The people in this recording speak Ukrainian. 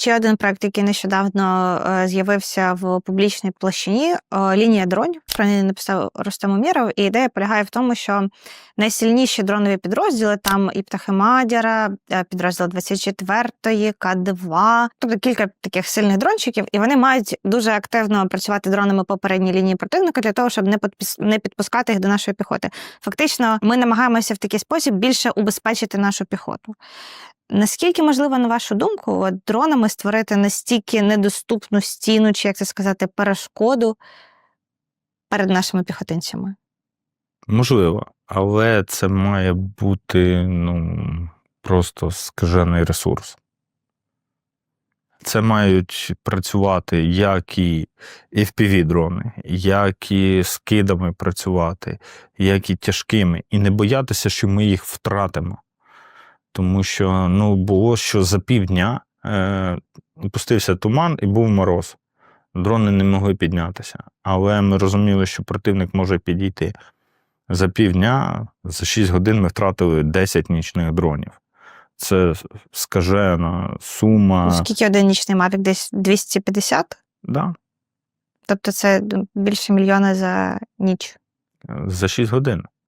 ще один проект, який нещодавно е, з'явився в публічній площині. е, Лінія дронів. Про неї написав Рустам Умєров. І ідея полягає в тому, що найсильніші дронові підрозділи там і птахи Мадяра, е, підрозділ 24-ї, К2, тобто кілька таких сильних дрончиків, і вони мають дуже активно працювати дронами по передній лінії противника для того, щоб не не підпускати їх до нашої піхоти. Фактично, ми намагаємося в такий спосіб більше убезпечити нашу піхоту. Наскільки можливо, на вашу думку, от дронами створити настільки недоступну стіну, чи як це сказати, перешкоду перед нашими піхотинцями? Можливо, але це має бути ну, просто скажений ресурс. Це мають працювати як і FPV-дрони, як і скидами працювати, як і тяжкими, і не боятися, що ми їх втратимо. Тому що ну, було, що за півдня е, опустився туман і був мороз. Дрони не могли піднятися. Але ми розуміли, що противник може підійти. За півдня, за 6 годин ми втратили 10 нічних дронів. Це скажена сума. Скільки один нічний мавік? Десь 250? Да, Тобто це більше мільйона за ніч. за 6 годин.